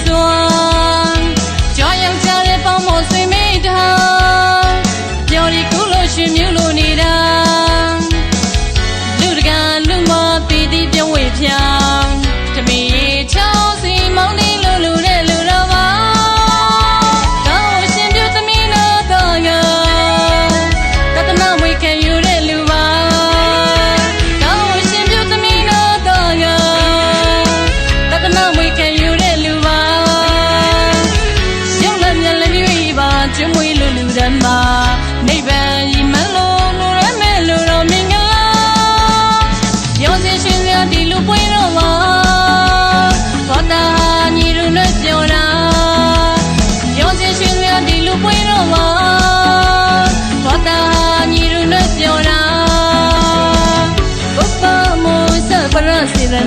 做。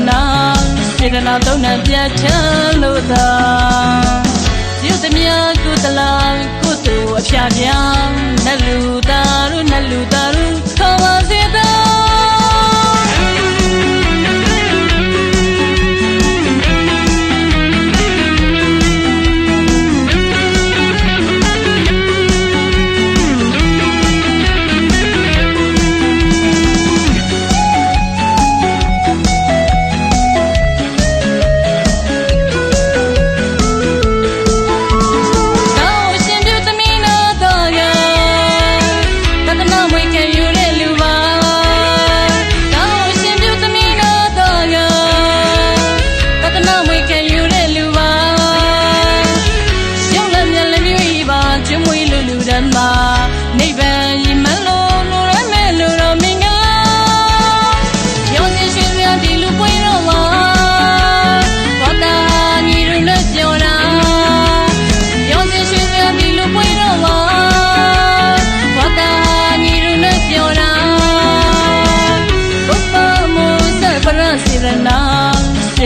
နာစေတနာသုံးနှံပြတ်ချမ်းလို့သာရုပ်သမျှကုသလကုသိုလ်အဖျားပြား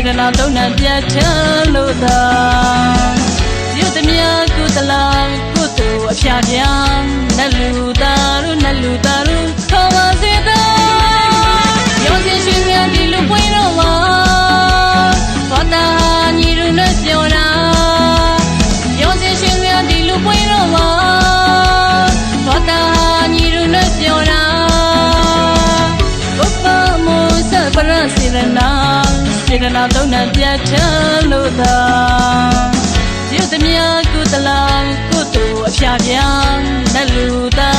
နှလောင်းသုံးနှံပြတ်ထလို့သာရုပ်သမ ्या ကုသလကုသူအဖျားပြန်လက် စေတနာသုံးနှံပြတ်ထလို့သာရုပ်သမ ्या ကုသလကုသူအဖျားပြားနဲ့လူသား